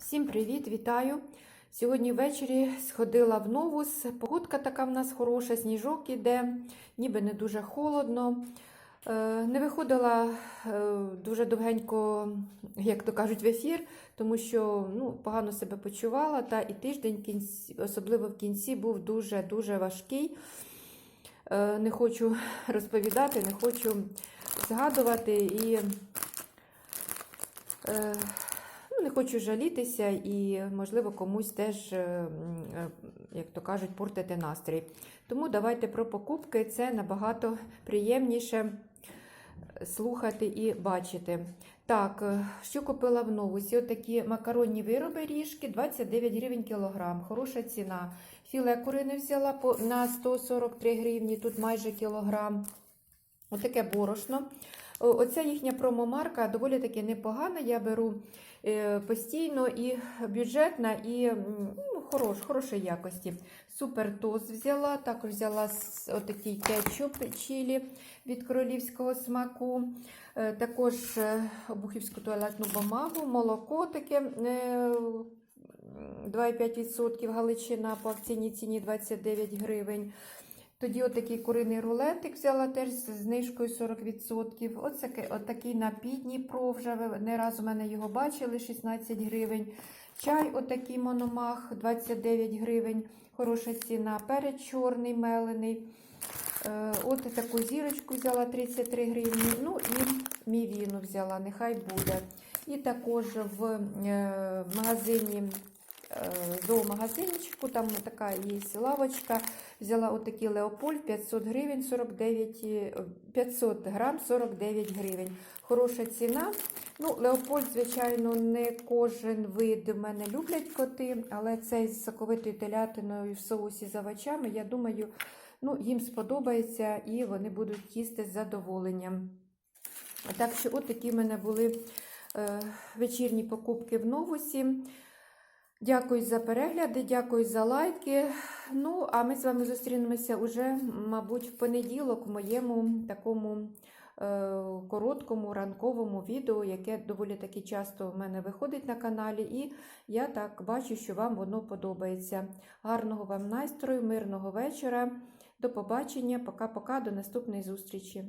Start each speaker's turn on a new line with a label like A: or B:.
A: Всім привіт, вітаю! Сьогодні ввечері сходила в Новус. Погодка така в нас хороша, сніжок іде, ніби не дуже холодно. Е, Не виходила е, дуже довгенько, як то кажуть, в ефір, тому що ну, погано себе почувала. Та і тиждень, особливо в кінці, був дуже-дуже важкий. Е, Не хочу розповідати, не хочу згадувати і. Е, хочу жалітися і, можливо, комусь теж, е, е, як то кажуть, портити настрій. Тому давайте про покупки. Це набагато приємніше слухати і бачити. Так, е, що купила в новусі? Отакі макаронні вироби ріжки, 29 гривень кілограм. Хороша ціна. Філе курини взяла на 143 гривні, тут майже кілограм. Отаке борошно. Оця їхня промомарка доволі таки непогана. Я беру е, постійно і бюджетна, і ну, хорош, хорошої якості. Супер тост взяла. Також взяла отакий кетчуп чилі від королівського смаку. Е, Також е, обухівську туалетну бумагу, молоко таке. е, 2,5% галичина по акційній ціні 29 гривень. Тоді отакий куриний рулетик взяла теж з знижкою 40%. Оце отакий напій Дніпро ви не раз у мене його бачили, 16 гривень. Чай, отакий мономах, 29 гривень. Хороша ціна. Перець чорний мелений. Е, От таку зірочку взяла 33 гривні. Ну і мівіну взяла, нехай буде. І також в е, магазині зоомагазинчику, там така є лавочка. Взяла отакий Леопольд 500 гривень 49, е, 500 грам 49 гривень. Хороша ціна. Ну, Леопольд, звичайно, не кожен вид в мене люблять коти, але цей з соковитою телятиною в соусі з овочами, я думаю, ну, їм сподобається і вони будуть їсти з задоволенням. Так що, от такі в мене були е, вечірні покупки в новусі. Дякую за перегляди, дякую за лайки. Ну, а ми з вами зустрінемося уже, мабуть, в понеділок в моєму такому е, короткому ранковому відео, яке доволі таки часто в мене виходить на каналі. І я так бачу, що вам воно подобається. Гарного вам настрою, мирного вечора. До побачення. Пока-пока, до наступної зустрічі.